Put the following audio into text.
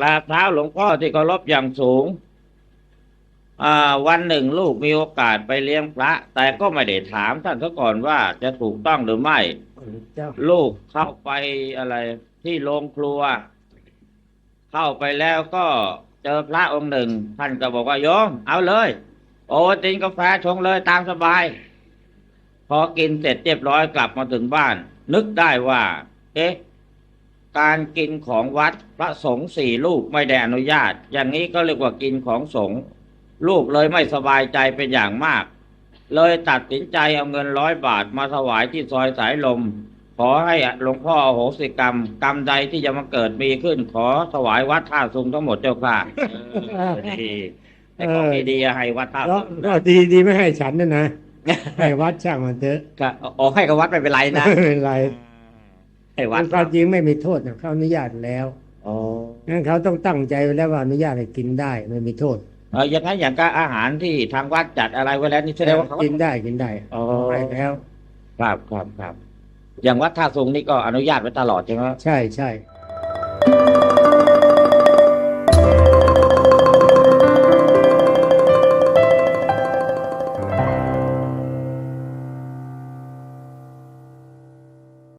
กราบเท้าหลวงพ่อที่เคารพอย่างสูงวันหนึ่งลูกมีโอกาสไปเลี้ยงพระ แต่ก็ไม่ได้ถามท่านซะก่อนว่าจะถูกต้องหรือไม่ ลูกเข้าไปอะไร ที่โรงครัว เข้าไปแล้วก็เจอพระองค์หนึ่ง ท่านก็บอกว่าโยมเอาเลย โอ้ตินกาแฟชงเลยตามสบาย พอกินเสร็จเรียบร้อยกลับมาถึงบ้าน นึกได้ว่า เอ๊ะ การกินของวัดพระสงฆ์สี่ลูกไม่ได้อนุญาต อย่างนี้ก็เรียกว่ากินของสงฆ์ลูกเลยไม่สบายใจเป็นอย่างมาก เลยตัดสินใจเอาเงินร้อยบาทมาถวายที่ซอยสายลม ขอให้หลวงพ่ออโหสิกรรม กรรมใดที่จะมาเกิดมีขึ้น ขอถวายวัดท่าซุงทั้งหมดเจ้าค่ะเออดีไอ้ของดีๆให้วัดท่าก็ซุงก็ดีดีไม่ให้ฉันนะนะให้วัดช่างมันเถอะก็ออกให้กับวัดไม่เป็นไรนะไม่เป็นไร ให้วัดความจริงไม่มีโทษนะเขาอนุญาตแล้วอ๋องั้นเขาต้องตั้งใจไว้แล้วว่าอนุญาตให้กินได้ไม่มีโทษเอออย่างนั้นอย่างก็อาหารที่ทางวัดจัดอะไรไว้แล้วนี่แสดงว่าเขากินได้กินได้อ๋อไปแล้ว ครับครับครับอย่างวัดท่าซุงนี่ก็อนุญาตไว้ตลอดใช่ไหมใช่ใช่อ